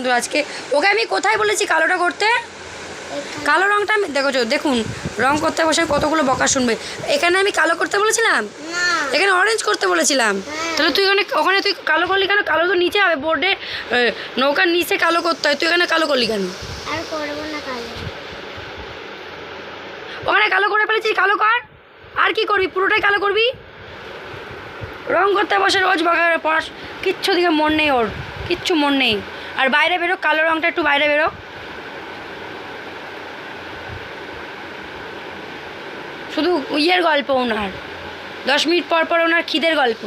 বন্ধু আজকে ওকে আমি কোথায় বলেছি কালোটা করতে? কালো রংটা আমি দেখো দেখুন রং করতে বসে কতগুলো বকা শুনবে। এখানে আমি কালো করতে বলেছিলাম? এখানে অরেঞ্জ করতে বলেছিলাম? তাহলে তুই ওখানে ওখানে তুই কালো করলি কেন? কালো তো নিচে হবে বোর্ডে নৌকার নিচে কালো করতে হয়। তুই এখানে কালো করলি কেন? ওখানে কালো করে ফেলেছিস কালো কর। আর কি করবি? পুরোটাই কালো করবি? রং করতে বসে রোজ বাগারে পড়াশ কিচ্ছু দিকে মন নেই ওর। কিচ্ছু মন নেই। আর বাইরে বেরো, কালো রংটা একটু বাইরে বেরো। শুধু ইয়ের গল্প ওনার। দশ মিনিট পর পর ওনার খিদের গল্প।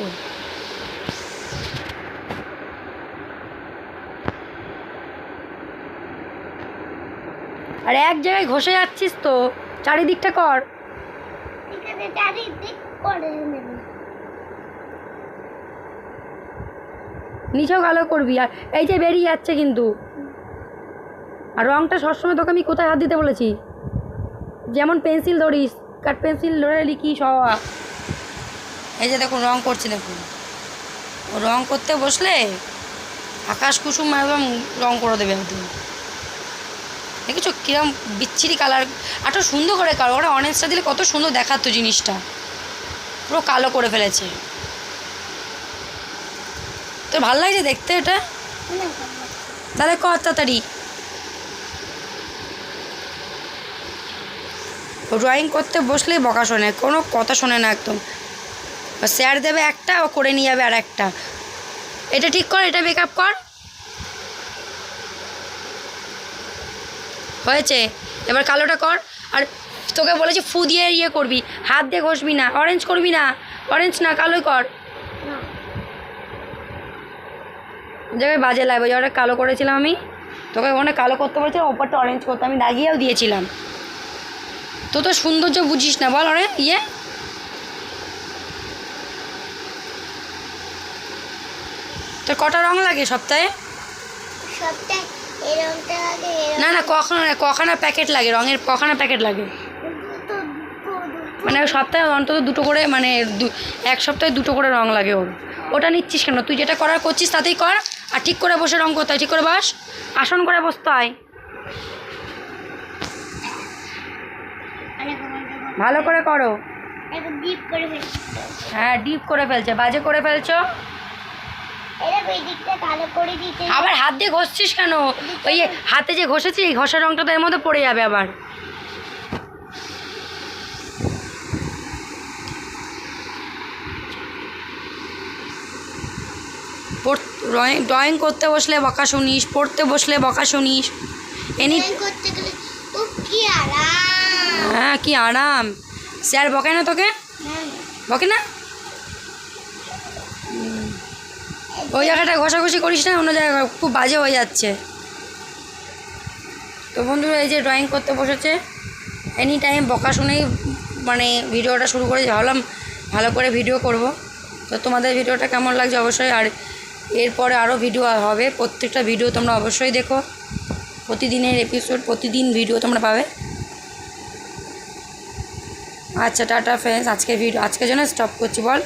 আর এক জায়গায় ঘষে যাচ্ছিস তো, চারিদিকটা কর। চারিদিক করে নিচেও কালো করবি, আর এই যে বেরিয়ে যাচ্ছে কিন্তু। আর রংটা সবসময় তোকে আমি কোথায় হাত দিতে বলেছি? যেমন পেন্সিল ধরিস কাঠ পেন্সিল ধরে লিখিস হওয়া এই যে দেখুন, রং করছি দেখুন। ও রং করতে বসলে আকাশ কুসুম একদম রং করে দেবে একদম দেখেছ কিরম বিচ্ছিরি কালার? এত সুন্দর করে কালো, ওরা অনেস্টটা দিলে কত সুন্দর দেখাতো জিনিসটা। পুরো কালো করে ফেলেছে। তোর ভালো লাগছে দেখতে এটা তাহলে কর তাড়াতাড়ি? ড্রয়িং করতে বসলেই বকা শোনে, কোনো কথা শোনে না একদম। স্যার দেবে একটা, ও করে নিয়ে যাবে আর একটা এটা ঠিক কর, এটা মেকআপ কর। হয়েছে, এবার কালোটা কর। আর তোকে বলেছি ফু দিয়ে ইয়ে করবি, হাত দিয়ে ঘষবি না অরেঞ্জ করবি না অরেঞ্জ না, কালোই কর। জায়গায় বাজে লাগবে যে ওটা কালো করেছিলাম আমি তোকে ওখানে কালো করতে বলেছিলাম ওপরটা অরেঞ্জ করতে আমি দাগিয়েও দিয়েছিলাম। তো তো সৌন্দর্য বুঝিস না বল অরে ইয়ে। তোর কটা রং লাগে সপ্তাহে? না না কখনো কখানা প্যাকেট লাগে রঙের কখানা প্যাকেট লাগে। মানে সপ্তাহে অন্তত দুটো করে মানে এক সপ্তাহে দুটো করে রং লাগে ওর। ওটা নিচ্ছিস কেন? তুই যেটা করার করছিস তাতেই কর, আর ঠিক করে বসে রং করতে হয় ঠিক করে বাস। আসন করে বসতে হয়। ভালো করে করো। হ্যাঁ ডিপ করে ফেলছে, বাজে করে ফেলছো। আবার হাত দিয়ে ঘষছিস কেন? ওই হাতে যে ঘষেছি ঘষার রংটা তো এর মধ্যে পড়ে যাবে আবার। ড্রয়িং ড্রয়িং করতে বসলে বকা শুনিস পড়তে বসলে বকা শুনিস। এনি হ্যাঁ কি আরাম। স্যার বকে না তোকে? হ্যাঁ। বকে না? ওই জায়গাটা ঘষাঘষি করিস না অন্য জায়গায় খুব বাজে হয়ে যাচ্ছে। তো বন্ধুরা এই যে ড্রয়িং করতে বসেছে এনি টাইম বকা শুনেই মানে ভিডিওটা শুরু করে ভাবলাম ভালো করে ভিডিও করব। তো তোমাদের ভিডিওটা কেমন লাগছে অবশ্যই আর এরপরে আরও ভিডিও হবে। প্রত্যেকটা ভিডিও তোমরা অবশ্যই দেখো। প্রতিদিনের এপিসোড প্রতিদিন ভিডিও তোমরা পাবে। আচ্ছা টাটা ফ্রেন্ডস আজকে ভিডিও আজকের জন্য স্টপ করছি বল।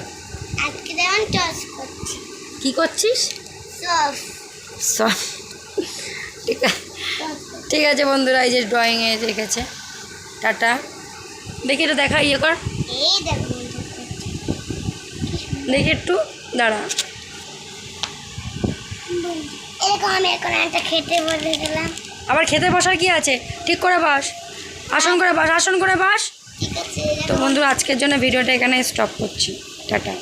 আজকে যেমন টস করছি। কি করছিস? সব সব ঠিক আছে ঠিক আছে বন্ধুরা এই যে ড্রয়িংয়ে রেখেছে। টাটা। দেখি এটা দেখা ইয়ে কর। দেখি একটু দাঁড়া। এরকম আমি এখন একটা খেতে বসে গেলাম। আবার খেতে বসার কি আছে? ঠিক করে বাস। আসন করে বাস আসন করে বাস। তো বন্ধুরা আজকের জন্য ভিডিওটা এখানে স্টপ করছি। টাটা।